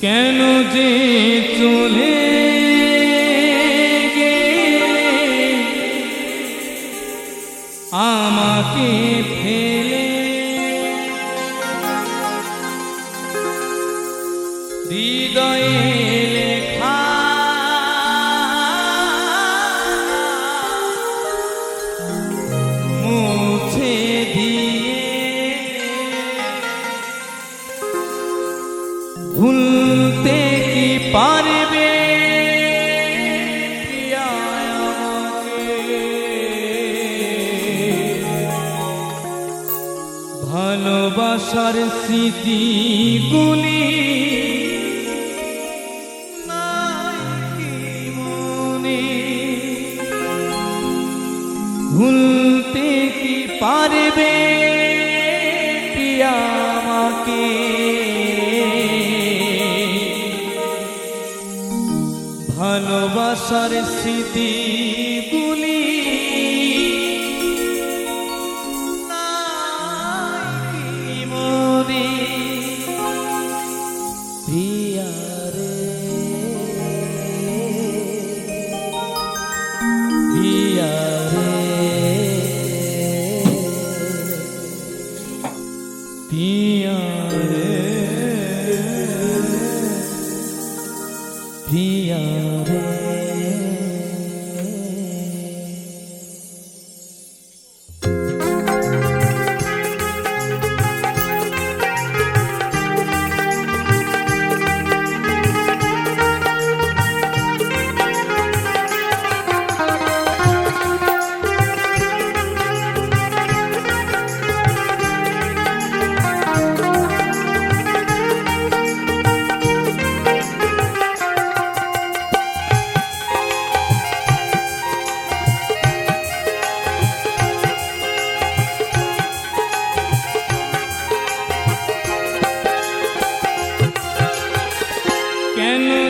কেন যে চলে আমাকে ফেলে? হৃদয়ে আশার স্মৃতি গুলি। ভুলতে কি পারবে আমাকে? ভালোবাসার স্মৃতি पिया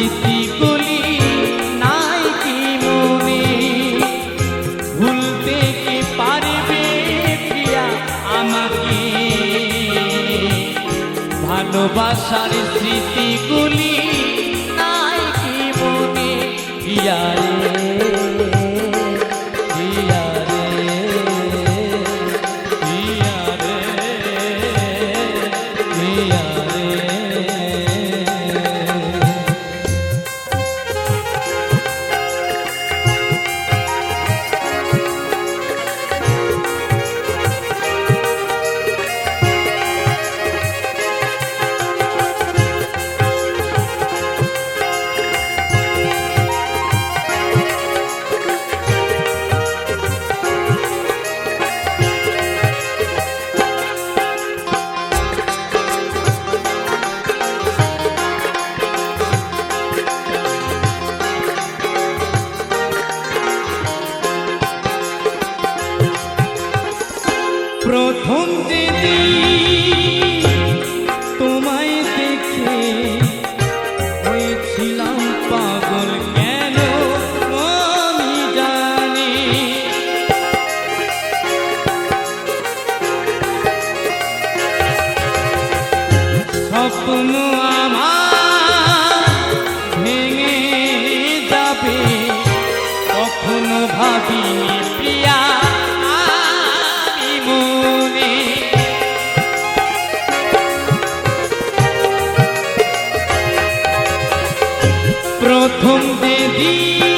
স্মৃতিগুলি নাই কি মনে? ভুলতে কি পারবে প্রিয়া আমাকে? ভালোবাসার স্মৃতিগুলি নাই কি মনে? প্রিয়া घूमते दी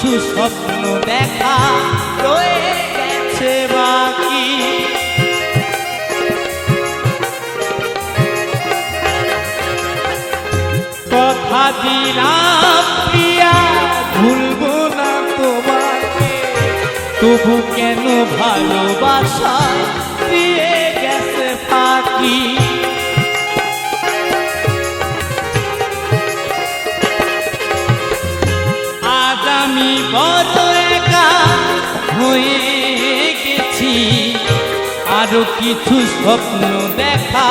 কিছু স্বপ্ন দেখা রয়ে গেছে বাকি। কথা দিলাম প্রিয়া, ভুলবো না তোমাকে। তবু কেন ভালোবাসা দিয়ে গেছে ফাঁকি আরও কিছু স্বপ্ন দেখা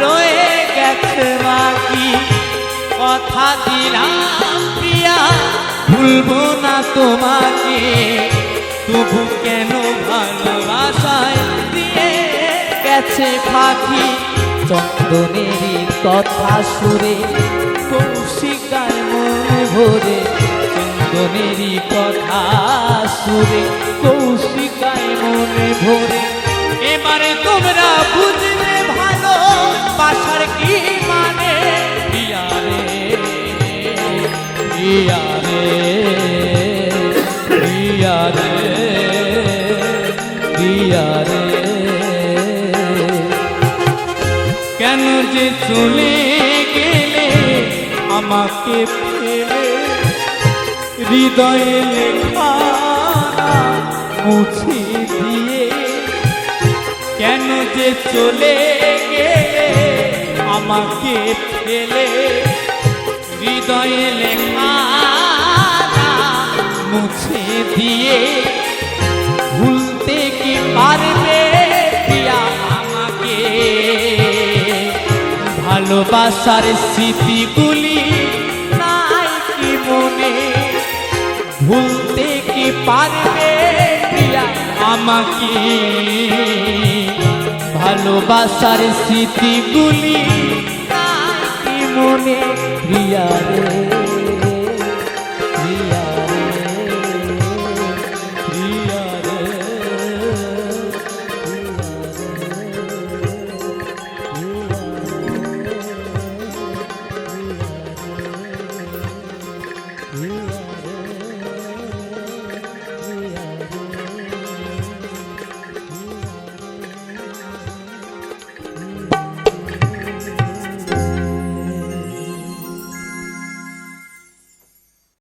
রয়ে গেছে বাকি কথা দিলাম প্রিয়া, ভুলবো না তোমাকে। তবু কেন ভালোবাসায় দিয়ে গেছে পাখি? চন্দনেরই কথা সুরে কৌশিকায় মনে ভরে। চন্দনেরই কথা সুরে কৌশিকায় মনে ভরে। এবারে তোমরা বুঝলে ভালো, বাসার কি মানে? প্রিয়া রে প্রিয়া রে প্রিয়া রে প্রিয়া রে। কেন যে চলে গেলে আমাকে ফেলে? হৃদয়ে লেখা মুছে কেন যে চলে গেলে, আমাকে ফেলে। হৃদয়ে লেখা মুছে দিয়ে, ভুলতে কি পারবে প্রিয়া আমাকে? ভালোবাসার স্মৃতিগুলি নাই কি মনে? ভুলতে কি পারবে প্রিয়া আমাকে? ভালোবাসার স্মৃতিগুলি মনে প্রিয়া